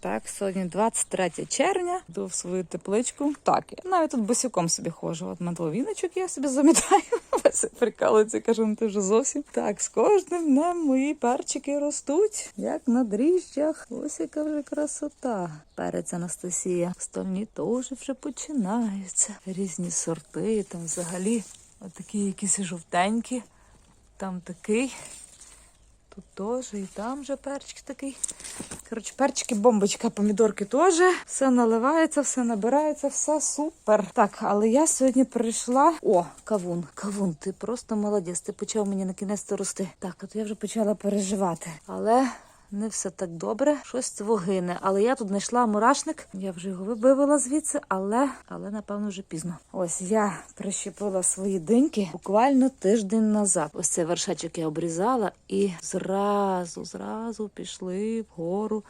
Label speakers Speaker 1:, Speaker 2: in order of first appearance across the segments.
Speaker 1: Так, сьогодні 23 червня. Йду в свою тепличку. Так, я навіть тут босиком собі ходжу. От мантловіночок я собі замітаю. Весь прикалується, кажу, ну ти вже зовсім. Так, з кожним днем мої перчики ростуть, як на дріжджах. Ось яка вже красота. Перець Анастасія. Стольні теж вже починаються. Різні сорти, там взагалі отакі якісь жовтенькі. Там такий. Тут теж і там же перчик такий. Коротше, перчики, бомбочка, помідорки теж. Все наливається, все набирається, все супер. Так, але я сьогодні прийшла. О, кавун, кавун, ти просто молодець. Ти почав мені на кінець рости. Так, от я вже почала переживати. Але. Не все так добре, щось вогине. гине. Але я тут знайшла мурашник. Я вже його вибивала звідси, але але напевно вже пізно. Ось я прищепила свої диньки буквально тиждень назад. Ось цей вершечок я обрізала і зразу, зразу пішли вгору.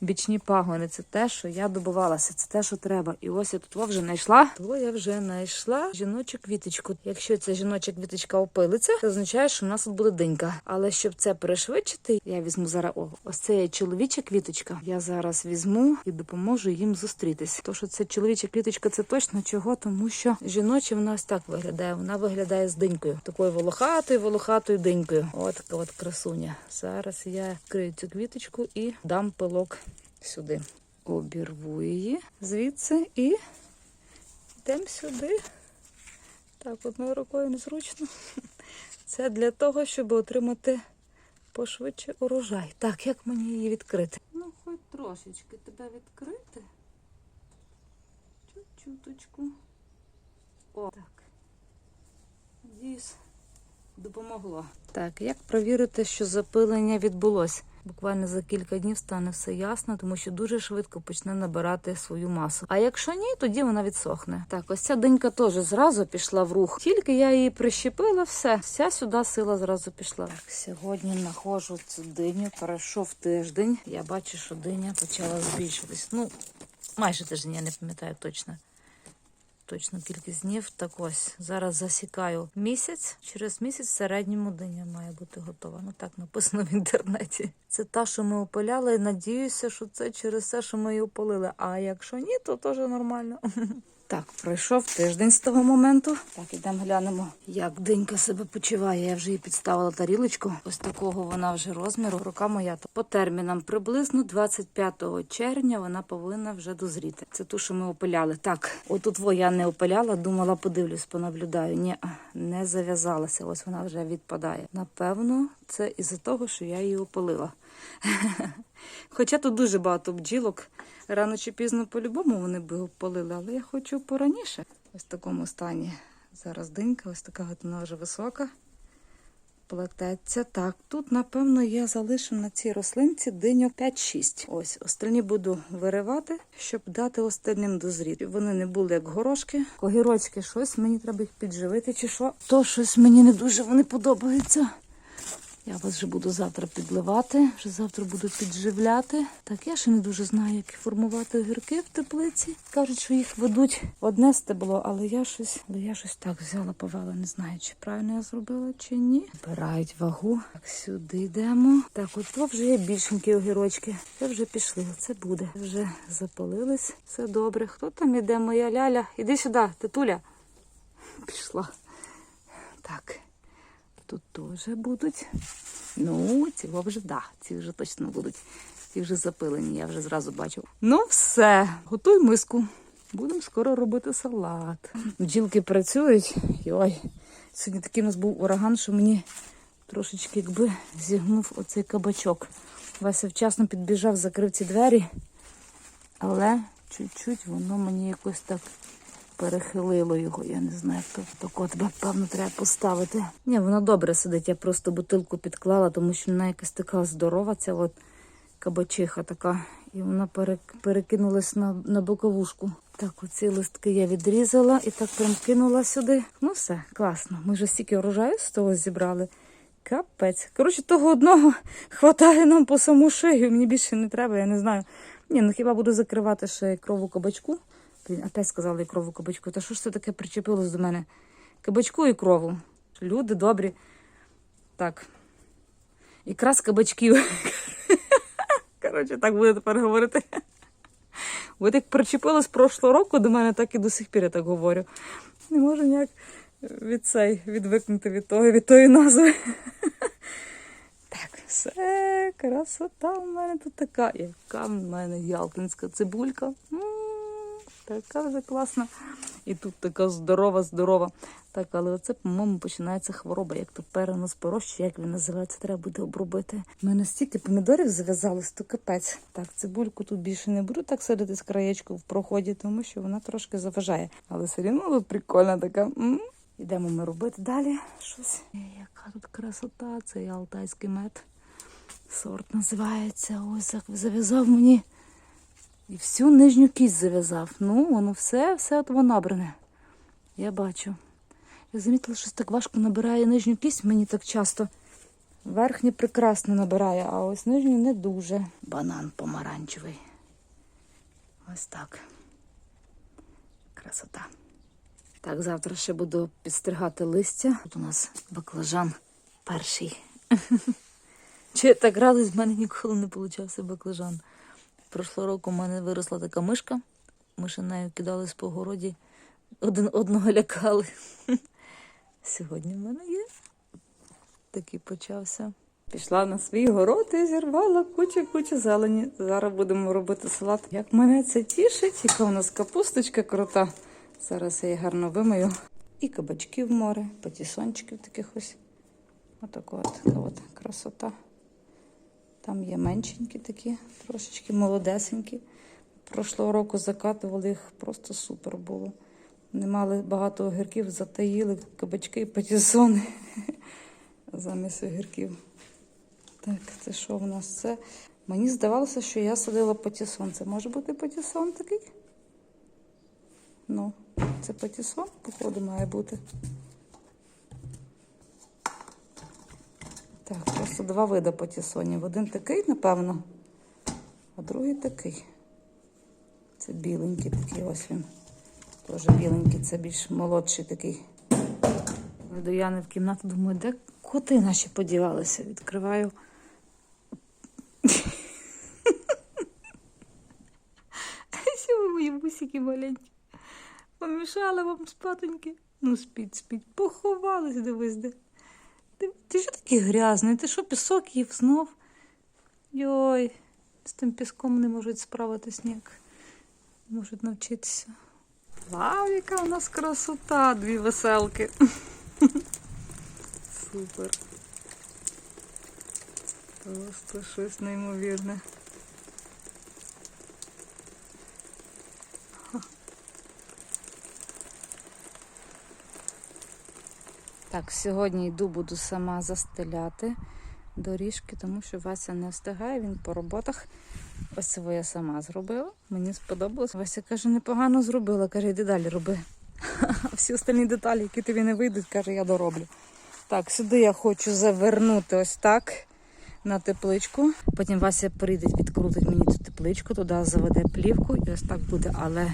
Speaker 1: Бічні пагони це те, що я добувалася, це те, що треба. І ось я тут вже знайшла. То я вже знайшла жіночу квіточку. Якщо ця жіноча квіточка опилиться, це означає, що в нас тут буде динька. Але щоб це пришвидшити, я візьму зараз о, ось це чоловіча квіточка. Я зараз візьму і допоможу їм зустрітись. То, що це чоловіча квіточка, це точно чого, тому що жіноча вона ось так виглядає. Вона виглядає з динькою, такою волохатою, волохатою динькою. От от красуня. Зараз я вкрию цю квіточку і дам пилок сюди. Обірву її звідси і йдемо сюди. Так, одною рукою незручно. Це для того, щоб отримати пошвидше урожай. Так, як мені її відкрити? Ну, хоч трошечки тебе відкрити. Чуть-чуточку. О, так. Надіюсь, допомогло. Так, як провірити, що запилення відбулось? Буквально за кілька днів стане все ясно, тому що дуже швидко почне набирати свою масу. А якщо ні, тоді вона відсохне. Так, ось ця динька теж зразу пішла в рух. Тільки я її прищепила, все, вся сюди сила зразу пішла. Так, сьогодні знаходжу цю диню. Пройшов тиждень. Я бачу, що диня почала збільшуватись. Ну, майже тиждень, я не пам'ятаю точно. Точно кількість днів. Так ось зараз засікаю місяць. Через місяць в середньому диня має бути готова. Ну так написано в інтернеті. Це та, що ми опиляли. Надіюся, що це через те, що ми її опалили. А якщо ні, то теж нормально. Так, пройшов тиждень з того моменту. Так, ідемо глянемо, як динька себе почуває. Я вже їй підставила тарілочку. Ось такого вона вже розміру. Рука моя по термінам приблизно 25 червня вона повинна вже дозріти. Це ту, що ми опиляли. Так, отут во я не опиляла, думала, подивлюсь, понаблюдаю. Ні, не зав'язалася. Ось вона вже відпадає. Напевно, це із-за того, що я її опалила. Хоча тут дуже багато бджілок. Рано чи пізно по-любому вони би опалили, але я хочу пораніше. Ось в такому стані. Зараз динька, ось така вона вже висока. Плететься. Так, тут, напевно, я залишу на цій рослинці диньок 5-6. Ось, остальні буду виривати, щоб дати остальним дозріти. Вони не були як горошки. Огірочки, щось мені треба їх підживити, чи що. То щось мені не дуже вони подобаються. Я вас вже буду завтра підливати, вже завтра буду підживляти. Так, я ще не дуже знаю, як формувати огірки в теплиці. Кажуть, що їх ведуть одне стебло, але я щось, але я щось так взяла, повела. Не знаю, чи правильно я зробила, чи ні. Збирають вагу. Так, сюди йдемо. Так, от то вже є більшенькі огірочки. Це вже пішли. Це буде. Вже запалились. Все добре. Хто там іде? Моя ляля? Іди сюди, титуля. Пішла. Так. Тут теж будуть. Ну, ці вже, да, ці вже точно будуть. Ці вже запилені, я вже зразу бачу. Ну, все, готуй миску. Будемо скоро робити салат. Бджілки працюють. Йой. Сьогодні такий у нас був ураган, що мені трошечки якби зігнув оцей кабачок. Вася вчасно підбіжав, закрив ці двері, але чуть-чуть воно мені якось так перехилило його. Я не знаю, хто тако тебе, певно, треба поставити. Ні, вона добре сидить. Я просто бутилку підклала, тому що вона якась така здорова, ця от кабачиха така. І вона перекинулась на, на боковушку. Так, оці листки я відрізала і так прям кинула сюди. Ну все, класно. Ми вже стільки урожаю з того зібрали. Капець. Коротше, того одного хватає нам по саму шию. Мені більше не треба, я не знаю. Ні, ну хіба буду закривати ще крову кабачку. Блін, опять сказали крову кабачку. Та що ж це таке причепилось до мене? Кабачку і крову. Люди добрі. Так. Якраз кабачків. Коротше, так буде тепер говорити. От як причепилась прошлого року до мене, так і до сих пір я так говорю. Не можу ніяк від цей відвикнути від того, від тої назви. Так, все, красота в мене тут така. Яка в мене ялтинська цибулька. Така вже класна. І тут така здорова, здорова. Так, але оце, по-моєму, починається хвороба, як то перенос порощі, як він називається, треба буде обробити. У мене стільки помідорів зав'язалось, то капець. Так, цибульку тут більше не буду так садити з краєчку в проході, тому що вона трошки заважає. Але все тут прикольна така. Ідемо ми робити далі щось. Е, Яка тут красота, це алтайський мед. Сорт називається. Ось як зав'язав мені. І всю нижню кість зав'язав. Ну, воно все, все от воно набране. Я бачу. Я замітила, що так важко набирає нижню кість, мені так часто. Верхню прекрасно набирає, а ось нижню не дуже. Банан помаранчевий. Ось так. Красота. Так, завтра ще буду підстригати листя. Тут у нас баклажан перший. Чи так радий, в мене ніколи не получався баклажан. Прошлого року в мене виросла така мишка. Ми ще нею кидались по городі, один одного лякали. Сьогодні в мене є. Такий почався. Пішла на свій город і зірвала кучу-кучу зелені. Зараз будемо робити салат. Як мене це тішить, яка у нас капусточка крута. Зараз я її гарно вимию. І кабачків море, патісончиків таких ось. Отака от, от красота. Там є меншенькі такі, трошечки молодесенькі. Прошлого року закатували їх, просто супер було. Не мали багато огірків, затаїли кабачки і патісони замість огірків. Так, це що в нас це? Мені здавалося, що я садила патісон. Це може бути патісон такий? Ну, це патісон, походу, має бути. Так, просто два види патісонів. Один такий, напевно, а другий такий. Це біленький такий, ось він. Теж біленький, це більш молодший такий. До Яни в кімнату думаю, де коти наші подівалися? Відкриваю. Що ви мої бусики маленькі? Помішала вам спатоньки? Ну, спіть, спіть. Поховались, дивись де. Такий грязний? Ти що, пісок їв знов? Йой, з тим піском не можуть справитись ніяк. Не можуть навчитися. Вау, яка у нас красота, дві веселки. Супер. Просто щось неймовірне. Так, сьогодні йду, буду сама застеляти доріжки, тому що Вася не встигає, він по роботах. Ось це я сама зробила. Мені сподобалось. Вася каже, непогано зробила. Каже, йди далі роби. Всі остальні деталі, які тобі не вийдуть, каже, я дороблю. Так, сюди я хочу завернути ось так на тепличку. Потім Вася прийде, відкрутить мені цю тепличку, туди заведе плівку і ось так буде. Але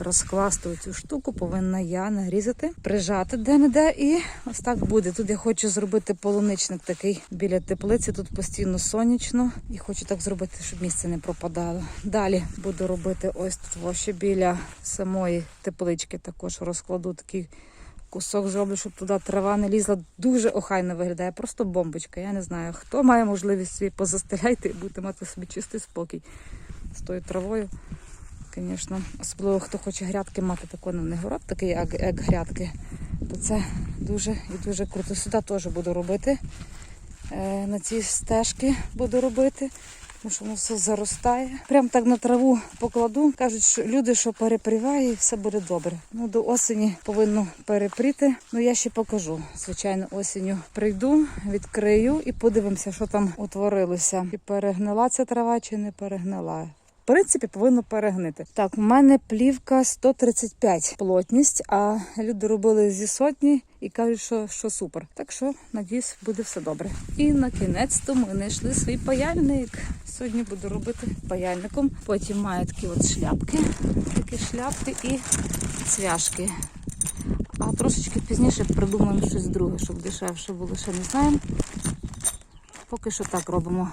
Speaker 1: розкласти цю штуку повинна я нарізати, прижати де-не-де і ось так буде. Тут я хочу зробити полуничник такий біля теплиці. Тут постійно сонячно і хочу так зробити, щоб місце не пропадало. Далі буду робити ось тут ще біля самої теплички. Також розкладу такий кусок зроблю, щоб туди трава не лізла. Дуже охайно виглядає, просто бомбочка. Я не знаю, хто має можливість собі позастеляйте і будете мати собі чистий спокій з тою травою. Звісно, особливо хто хоче грядки мати не город такий, як, як грядки, то це дуже і дуже круто. Сюди теж буду робити. Е, на ці стежки буду робити, тому що воно все заростає. Прям так на траву покладу. Кажуть, що люди, що перепріває, і все буде добре. Ну, до осені повинно перепріти. Ну я ще покажу. Звичайно, осінню прийду, відкрию і подивимося, що там утворилося. І перегнила ця трава чи не перегнила. В принципі, повинно перегнити. Так, у мене плівка 135 плотність, а люди робили зі сотні і кажуть, що, що супер. Так що, надіюсь, буде все добре. І на кінець-то ми знайшли свій паяльник. Сьогодні буду робити паяльником. Потім маю такі от шляпки, такі шляпки і цвяшки. А трошечки пізніше придумаємо щось друге, щоб дешевше було, ще не знаємо. Поки що так робимо.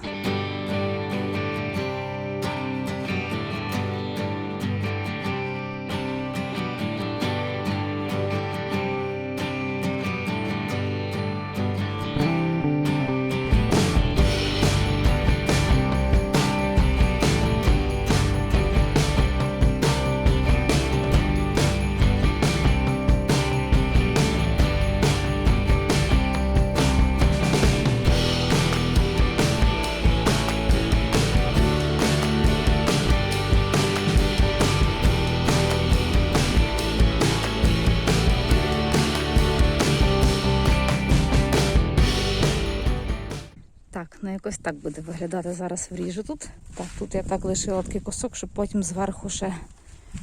Speaker 1: Якось так буде виглядати. Зараз вріжу тут. Так, тут я так лишила такий кусок, щоб потім зверху ще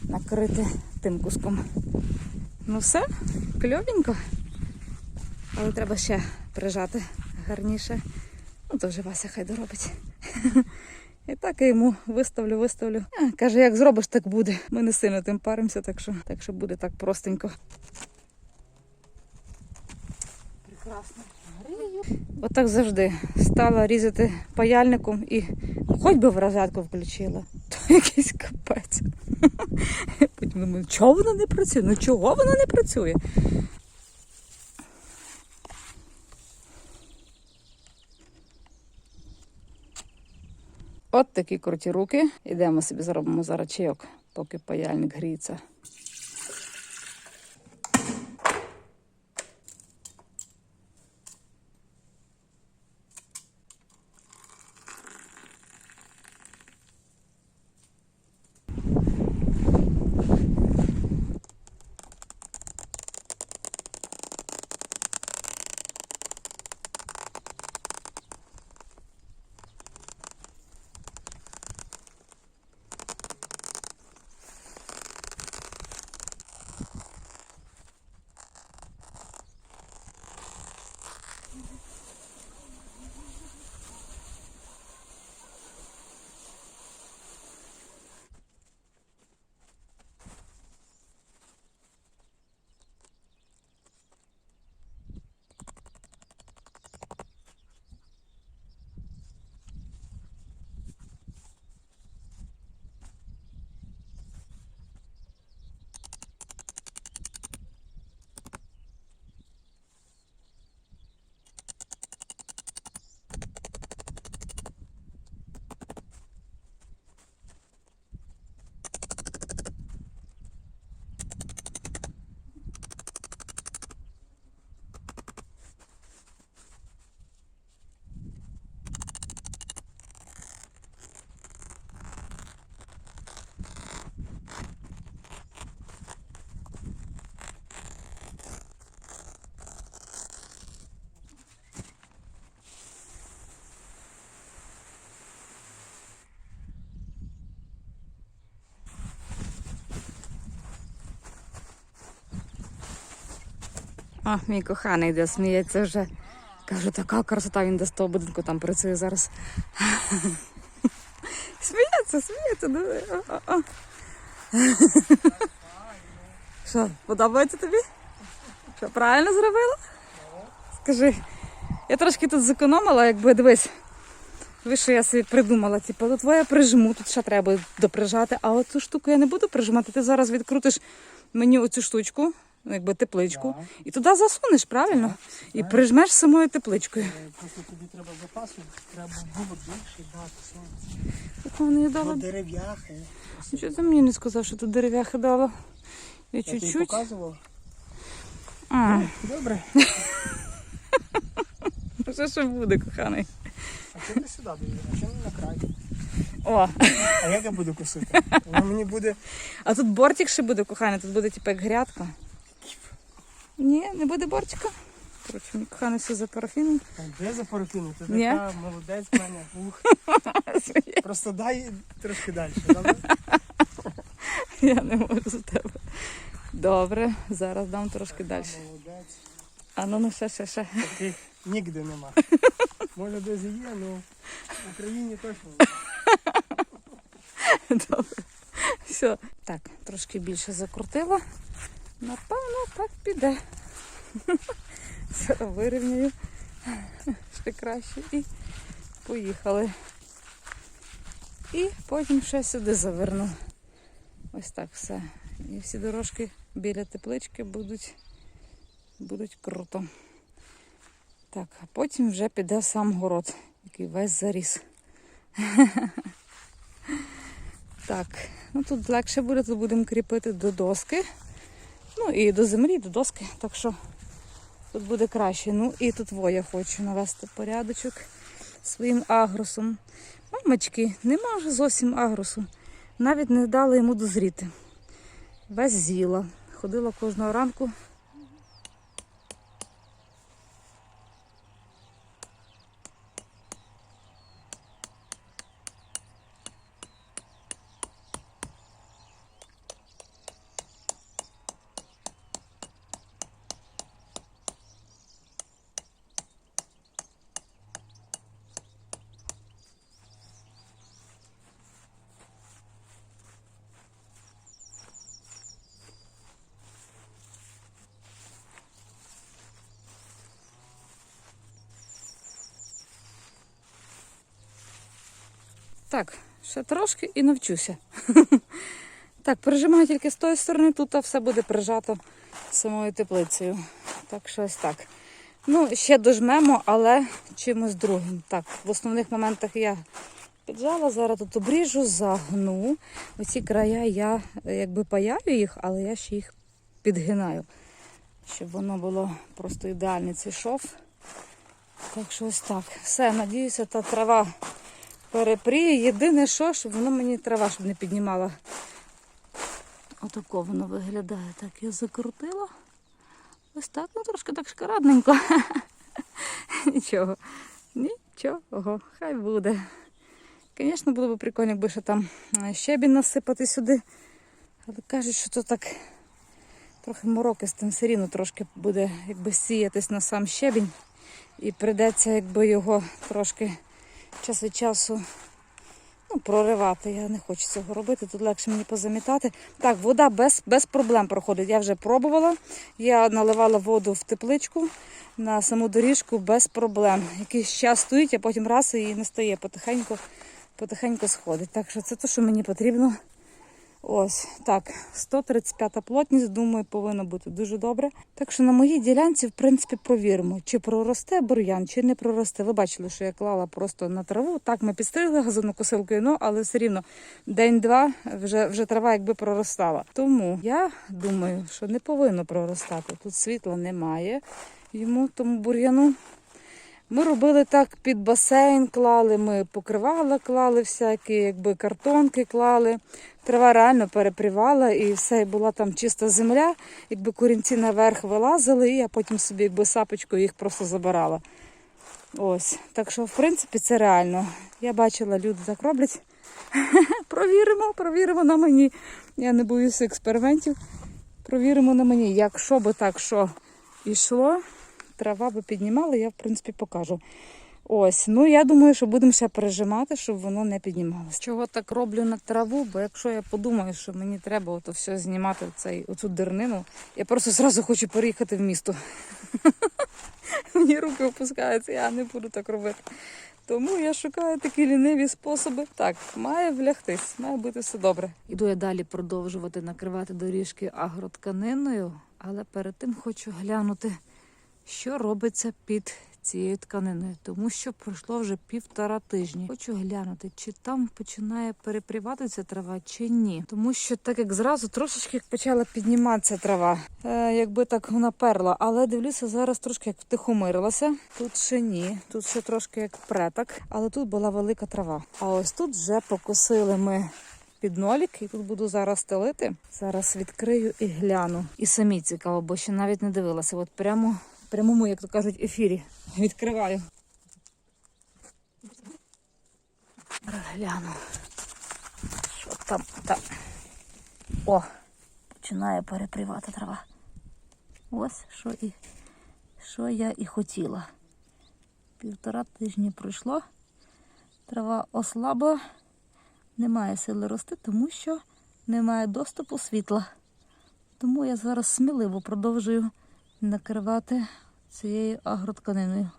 Speaker 1: накрити тим куском. Ну все, кльовенько. Але треба ще прижати гарніше. Ну, то вже Вася хай доробить. І так я йому виставлю, виставлю. А, каже, як зробиш, так буде. Ми не сильно тим паримося, так що, так що буде так простенько. Прекрасно. Отак завжди стала різати паяльником і хоч би в розетку включила. То якийсь капець. Потім думаю, чого вона не працює? Ну чого вона не працює? От такі круті руки. Ідемо собі зробимо зараз чайок, поки паяльник гріється. О, мій коханий йде, сміється вже. Кажу, така красота, він до того будинку там працює зараз. Сміється, сміється, диви. Що, подобається тобі? Що, правильно зробила? Скажи, я трошки тут зекономила, якби дивись. Ви що я собі придумала, типу, тут я прижму, тут ще треба доприжати, а оцю штуку я не буду прижимати. Ти зараз відкрутиш мені оцю штучку, ну, якби тепличку, і туди засунеш, правильно? І прижмеш самою тепличкою.
Speaker 2: Е, Просто тобі треба запасу, треба було більше дати сонце.
Speaker 1: Дала?
Speaker 2: Ну, дерев'яхи.
Speaker 1: Чого ти мені не сказав, що тут дерев'яхи дала? Я чуть-чуть.
Speaker 2: показував.
Speaker 1: А,
Speaker 2: Добре.
Speaker 1: ну що ще буде, коханий?
Speaker 2: А чому ти сюди доїдеш? А чому не на край?
Speaker 1: О,
Speaker 2: А як я буду косити? Воно мені буде.
Speaker 1: а тут бортик ще буде, коханий, тут буде типу як грядка. Ні, не буде бортика. Коротше, мій коханий все за парафіном.
Speaker 2: А Де за парафіну? Ти
Speaker 1: Ні.
Speaker 2: така молодець мене. Ух. Просто дай трошки далі. Добре?
Speaker 1: Я не можу з тебе. Добре, зараз дам трошки далі.
Speaker 2: Молодець.
Speaker 1: А ну ну ще, ще, ще.
Speaker 2: Таких ніде нема. Може десь і є, але в Україні точно. немає.
Speaker 1: Добре. Все. Так, трошки більше закрутила. Напевно, так піде. Зараз вирівняю. Ще краще. І поїхали. І потім ще сюди заверну. Ось так все. І всі дорожки біля теплички будуть, будуть круто. Так, а потім вже піде сам город, який весь заріс. Так, ну тут легше буде, тут будемо кріпити до доски. Ну і до землі, до доски. Так що тут буде краще. Ну і тут во я хочу навести порядочок своїм агросом. Мамочки, нема вже зовсім агросу. Навіть не дали йому дозріти. Весь з'їла. Ходила кожного ранку. Так, ще трошки і навчуся. Так, прижимаю тільки з тої сторони, тут все буде прижато самою теплицею. Так, що ось так. Ну, ще дожмемо, але чимось другим. Так, в основних моментах я піджала, зараз тут обріжу, загну. Оці края я якби паяю їх, але я ще їх підгинаю, щоб воно було просто ідеальний цей шов. Так що ось так. Все, надіюся, та трава перепріє. Єдине, що, щоб воно мені трава щоб не піднімала. Отако воно виглядає. Так, я закрутила. Ось так, ну трошки так шкарадненько. Нічого. Нічого, хай буде. Звісно, було б прикольно, якби ще там е, щебінь насипати сюди. Але кажуть, що то так трохи мороки з тим все рівно трошки буде якби сіятись на сам щебінь. І прийдеться якби його трошки час від часу ну, проривати. Я не хочу цього робити. Тут легше мені позамітати. Так, вода без, без проблем проходить. Я вже пробувала. Я наливала воду в тепличку на саму доріжку без проблем. Якийсь час стоїть, а потім раз і не стає. Потихеньку, потихеньку сходить. Так що це те, що мені потрібно. Ось так, 135 плотність, думаю, повинна бути дуже добре. Так що на моїй ділянці, в принципі, провіримо, чи проросте бур'ян, чи не проросте. Ви бачили, що я клала просто на траву. Так, ми підстригли газонокосилкою, ну, але все рівно день-два вже, вже трава якби проростала. Тому я думаю, що не повинно проростати. Тут світла немає йому, тому бур'яну. Ми робили так під басейн клали, ми покривала клали всякі, якби картонки клали. Трава реально перепрівала і все, була там чиста земля. Якби корінці наверх вилазили, і я потім собі якби сапочкою їх просто забирала. Ось. Так що, в принципі, це реально. Я бачила, люди так роблять. провіримо, провіримо на мені. Я не боюся експериментів. Провіримо на мені. Якщо би так що йшло, трава би піднімала, я в принципі покажу. Ось, ну я думаю, що будемо ще пережимати, щоб воно не піднімалося. Чого так роблю на траву? Бо якщо я подумаю, що мені треба ото все знімати, цей, оцю дернину, я просто зразу хочу переїхати в місто. Мені руки опускаються, я не буду так робити. Тому я шукаю такі ліниві способи. Так, має влягтись, має бути все добре. Іду я далі продовжувати накривати доріжки агротканиною, але перед тим хочу глянути, що робиться під цією тканиною, тому що пройшло вже півтора тижні. Хочу глянути, чи там починає перепріватися трава, чи ні. Тому що так як зразу трошечки почала підніматися трава, е, якби так вона перла, але дивлюся, зараз трошки як втихомирилася. Тут ще ні, тут ще трошки як претак, але тут була велика трава. А ось тут вже покосили ми під нолік, і тут буду зараз стелити. Зараз відкрию і гляну. І самі цікаво, бо ще навіть не дивилася. От прямо прямому, як то кажуть, ефірі. Відкриваю. Гляну. Що там? там? О, починає перепрівати трава. Ось що і що я і хотіла. Півтора тижні пройшло. Трава ослабла, немає сили рости, тому що немає доступу світла. Тому я зараз сміливо продовжую накривати цією агротканиною.